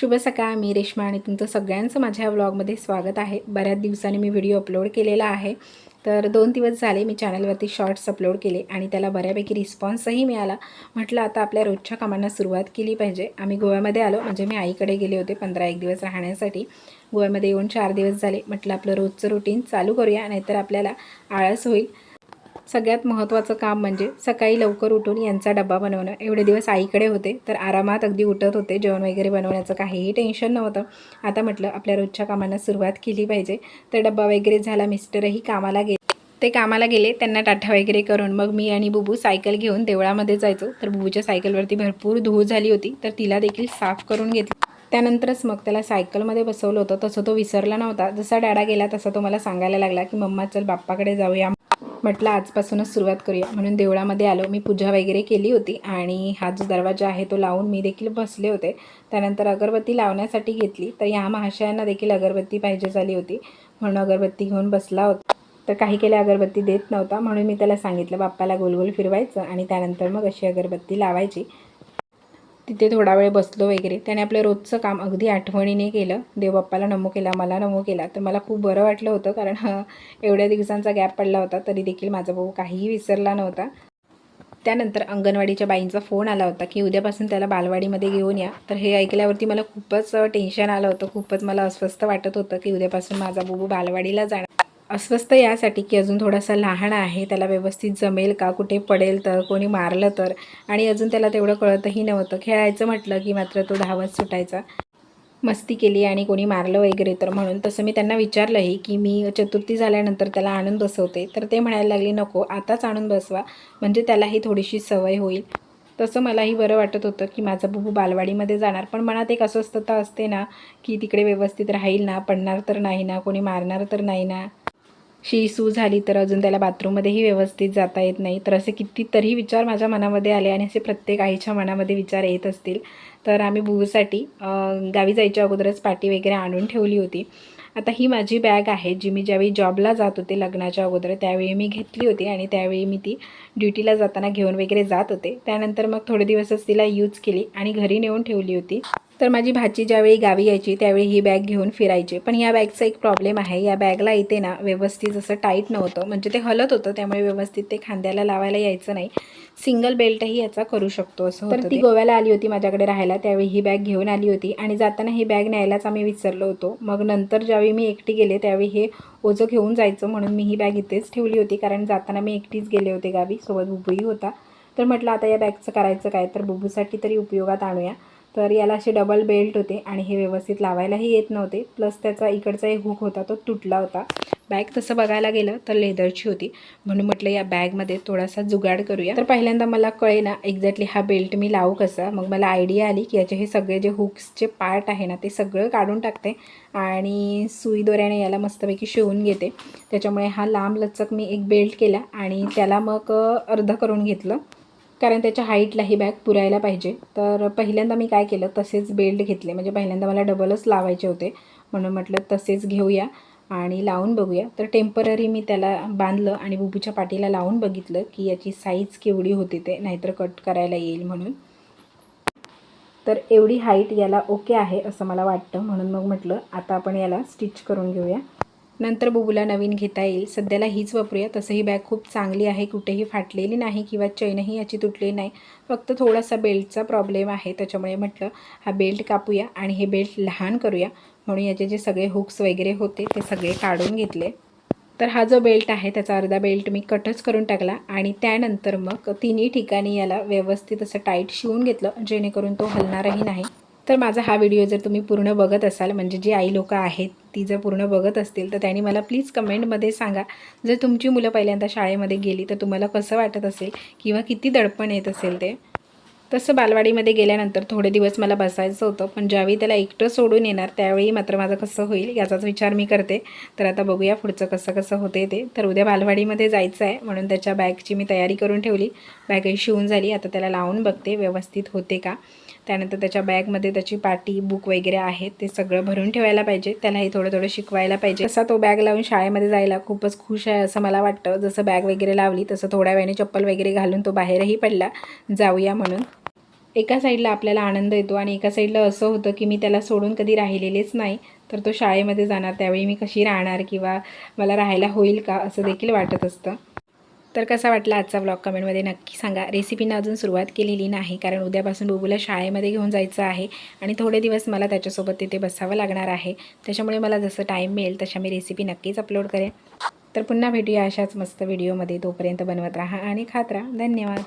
शुभ सकाळ मी रेश्मा आणि तुमचं सगळ्यांचं माझ्या या व्लॉगमध्ये स्वागत आहे. बऱ्याच दिवसांनी मी व्हिडिओ अपलोड केलेला आहे. तर दोन दिवस झाले मी चॅनलवरती शॉर्ट्स अपलोड केले आणि त्याला बऱ्यापैकी रिस्पॉन्सही मिळाला. म्हटलं आता आपल्या रोजच्या कामांना सुरुवात केली पाहिजे. आम्ही गोव्यामध्ये आलो म्हणजे मी आईकडे गेले होते पंधरा एक दिवस राहण्यासाठी. गोव्यामध्ये येऊन चार दिवस झाले. म्हटलं आपलं रोजचं रुटीन चालू करूया नाहीतर आपल्याला आळस होईल. सगळ्यात महत्त्वाचं काम म्हणजे सकाळी लवकर उठून यांचा डब्बा बनवणं. एवढे दिवस आईकडे होते तर आरामात अगदी उठत होते. जेवण वगैरे बनवण्याचं काहीही टेन्शन नव्हतं. आता म्हटलं आपल्या रोजच्या कामांना सुरुवात केली पाहिजे. तर डब्बा वगैरे झाला मिस्टरही कामाला गेले. ते कामाला गेले त्यांना टाटा वगैरे करून. मग मी आणि बुबू सायकल घेऊन देवळामध्ये जायचो. तर बुबूच्या सायकलवरती भरपूर धूळ झाली होती तर तिला देखील साफ करून घेतली. त्यानंतरच मग त्याला सायकलमध्ये बसवलं होतं. तसं तो विसरला नव्हता. जसा डॅडा गेला तसा तो मला सांगायला लागला की मम्मा चल बाप्पाकडे जाऊया. म्हटलं आजपासूनच सुरुवात करूया. म्हणून देवळामध्ये आलो. मी पूजा वगैरे केली होती आणि हा जो दरवाजा आहे तो लावून मी देखील बसले होते. त्यानंतर अगरबत्ती लावण्यासाठी घेतली. तर या महाशयांना देखील अगरबत्ती पाहिजे झाली होती. म्हणून अगरबत्ती घेऊन बसला होता. तर काही केल्या अगरबत्ती देत नव्हता. म्हणून मी त्याला सांगितलं बाप्पाला गोल गोल फिरवायचं आणि त्यानंतर मग अशी अगरबत्ती लावायची. तिथे थोडा वेळ बसलो वगैरे. त्याने आपलं रोजचं काम अगदी आठवणीने केलं. देवबाप्पाला नमो केला मला नमो केला. तर मला खूप बरं वाटलं होतं कारण एवढ्या दिवसांचा गॅप पडला होता. तरी देखील माझा भाऊ काहीही विसरला नव्हता. त्यानंतर अंगणवाडीच्या बाईंचा फोन आला होता की उद्यापासून त्याला बालवाडीमध्ये घेऊन या. तर हे ऐकल्यावरती मला खूपच टेन्शन आलं होतं. खूपच मला अस्वस्थ वाटत होतं की उद्यापासून माझा बुबू बालवाडीला जाणार. अस्वस्थ यासाठी की अजून थोडासा लहान आहे त्याला व्यवस्थित जमेल का कुठे पडेल तर कोणी मारलं तर? आणि अजून त्याला तेवढं कळतही नव्हतं. खेळायचं म्हटलं की मात्र तो धावत सुटायचा. मस्ती केली आणि कोणी मारलं वगैरे तर म्हणून. तसं मी त्यांना विचारलंही की मी चतुर्थी झाल्यानंतर त्याला आणून बसवते. तर ते म्हणायला लागले नको आताच आणून बसवा. म्हणजे त्यालाही थोडीशी सवय होईल. तसं मलाही बरं वाटत होतं की माझा बुबू बालवाडीमध्ये जाणार. पण मनात एक अस्वस्थता असते ना की तिकडे व्यवस्थित राहील ना पडणार तर नाही ना कोणी मारणार तर नाही ना. शी सू झाली तर अजून त्याला बाथरूममध्येही व्यवस्थित जाता येत नाही. तर असे कितीतरी विचार माझ्या मनामध्ये आले आणि असे प्रत्येक आईच्या मनामध्ये विचार येत असतील. तर आम्ही बुबूसाठी गावी जायच्या अगोदरच पाटी वगैरे आणून ठेवली होती. आता ही माझी बॅग आहे जी मी ज्यावेळी जॉबला जात होते लग्नाच्या अगोदर त्यावेळी मी घेतली होती आणि त्यावेळी मी ती ड्युटीला जाताना घेऊन वगैरे जात होते. त्यानंतर मग थोडे दिवसच तिला यूज केली आणि घरी नेऊन ठेवली होती. तर माझी भाची ज्यावेळी गावी यायची त्यावेळी ही बॅग घेऊन फिरायची. पण या बॅगचा एक प्रॉब्लेम आहे. या बॅगला इथे ना व्यवस्थित असं टाईट नव्हतं. म्हणजे ते हलत होतं त्यामुळे व्यवस्थित ते खांद्याला लावायला यायचं नाही. सिंगल बेल्टही याचा करू शकतो असं तर ती गोव्याला आली होती माझ्याकडे राहायला. त्यावेळी ही बॅग घेऊन आली होती आणि जाताना ही बॅग न्यायलाच आम्ही विसरलो होतो. मग नंतर ज्यावेळी मी एकटी गेले त्यावेळी हे ओझं घेऊन जायचं म्हणून मी ही बॅग इथेच ठेवली होती. कारण जाताना मी एकटीच गेले होते गावी. सोबत बुबूही होता. तर म्हटलं आता या बॅगचं करायचं काय? तर बुबूसाठी तरी उपयोगात आणूया. तर याला असे डबल बेल्ट होते आणि हे व्यवस्थित लावायलाही येत नव्हते. प्लस त्याचा इकडचा एक हुक होता तो तुटला होता. बॅग तसं बघायला गेलं तर लेदरची होती. म्हणून म्हटलं या बॅगमध्ये थोडासा जुगाड करूया. तर पहिल्यांदा मला कळे ना एक्झॅक्टली हा बेल्ट मी लावू कसा. मग मला आयडिया आली की याचे हे सगळे जे हुक्सचे पार्ट आहे ना ते सगळं काढून टाकते आणि सुई दोऱ्याने याला मस्तपैकी शिवून घेते. त्याच्यामुळे हा लांब लचक मी एक बेल्ट केला आणि त्याला मग अर्ध करून घेतलं. कारण त्याच्या हाईटला ही बॅग पुरायला पाहिजे. तर पहिल्यांदा मी काय केलं तसेच बेल्ट घेतले. म्हणजे पहिल्यांदा मला डबलच लावायचे होते. म्हणून म्हटलं तसेच घेऊया आणि लावून बघूया. तर टेंपररी मी त्याला बांधलं आणि बुबूच्या पाठीला लावून बघितलं की याची साईज केवढी होती ते नाहीतर कट करायला येईल म्हणून. तर एवढी हाईट याला ओके आहे असं मला वाटतं. म्हणून मग म्हटलं आता आपण याला स्टिच करून घेऊया. नंतर बुबूला नवीन घेता येईल. सध्याला हीच वापरूया. तसं ही बॅग खूप चांगली आहे. कुठेही फाटलेली नाही किंवा चैनही याची तुटली नाही. फक्त थोडासा बेल्टचा प्रॉब्लेम आहे. त्याच्यामुळे म्हटलं हा बेल्ट कापूया आणि हे बेल्ट लहान करूया. म्हणून याचे जे सगळे हुक्स वगैरे होते ते सगळे काढून घेतले. तर हा जो बेल्ट आहे त्याचा अर्धा बेल्ट मी कटच करून टाकला आणि त्यानंतर मग तिन्ही ठिकाणी याला व्यवस्थित असं टाईट शिवून घेतलं जेणेकरून तो हलणारही नाही. तर माझा हा व्हिडिओ जर तुम्ही पूर्ण बघत असाल म्हणजे जी आई लोकं आहेत ती जर पूर्ण बघत असतील तर त्यांनी मला प्लीज कमेंटमध्ये सांगा. जर तुमची मुलं पहिल्यांदा शाळेमध्ये गेली तर तुम्हाला कसं वाटत असेल किंवा किती दडपण येत असेल ते? तसं बालवाडीमध्ये गेल्यानंतर थोडे दिवस मला बसायचं होतं पण ज्यावेळी त्याला एकटं सोडून येणार त्यावेळी मात्र माझं कसं होईल याचाच विचार मी करते. तर आता बघूया पुढचं कसं कसं होते ते. तर उद्या बालवाडीमध्ये जायचं आहे म्हणून त्याच्या बॅगची मी तयारी करून ठेवली. बॅगही शिवून झाली आता त्याला लावून बघते व्यवस्थित होते का? त्यानंतर त्याच्या बॅगमध्ये त्याची पाटी बुक वगैरे आहेत ते सगळं भरून ठेवायला पाहिजे. त्यालाही थोडं थोडं शिकवायला पाहिजे. तसा तो बॅग लावून शाळेमध्ये जायला खूपच खुश आहे असं मला वाटतं. जसं बॅग वगैरे लावली तसं थोड्या वेळाने चप्पल वगैरे घालून तो बाहेरही पडला. जाऊया म्हणून. एका साईडला आपल्याला आनंद येतो आणि एका साईडला असं होतं की मी त्याला सोडून कधी राहिलेलेच नाही. तर तो शाळेमध्ये जाणार. त्यावेळी मी कशी राहणार किंवा मला राहायला होईल का असं देखील वाटत असतं. तर कसा वाटला आजचा ब्लॉग कमेंटमध्ये नक्की सांगा. रेसिपीनं अजून सुरुवात केलेली नाही कारण उद्यापासून बुबूला शाळेमध्ये घेऊन जायचं आहे आणि थोडे दिवस मला त्याच्यासोबत तिथे बसावं लागणार आहे. त्याच्यामुळे मला जसं टाईम मिळेल तशा मी रेसिपी नक्कीच अपलोड करेन. तर पुन्हा भेटूया अशाच मस्त व्हिडिओमध्ये तोपर्यंत बनवत राहा आणि खात राहा. धन्यवाद.